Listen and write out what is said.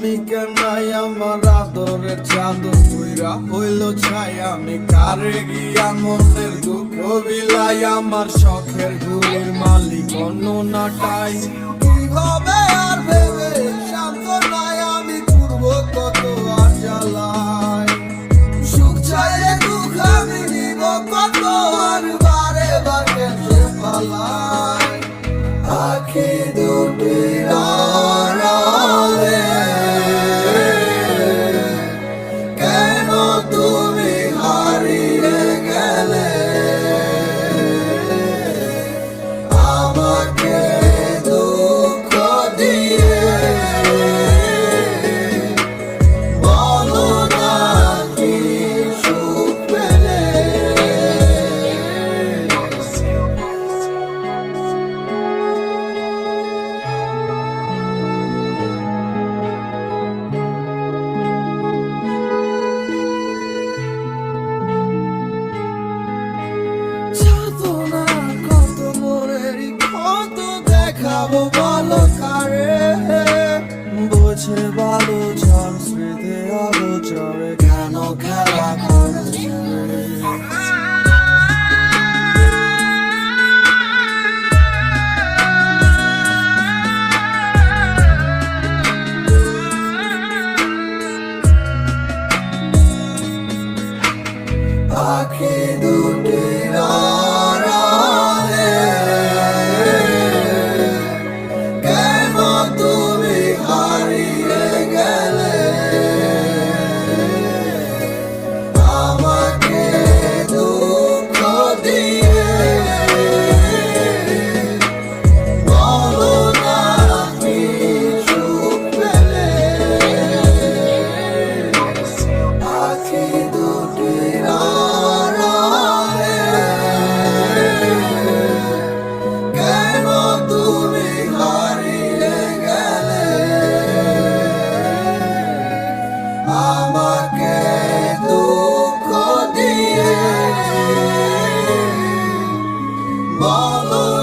আমি কেনাই আমার আদরের চাদর কইরা হইল ছাই। আমি কারে গিয়া মনের দুঃখ বিলাই আমার শখের গুলির মালিক অন্য নাটাই কি বুঝে ভালো চল স্মৃতি আলো অগোচরে কেন খেলা করছে? আখি দু Mama.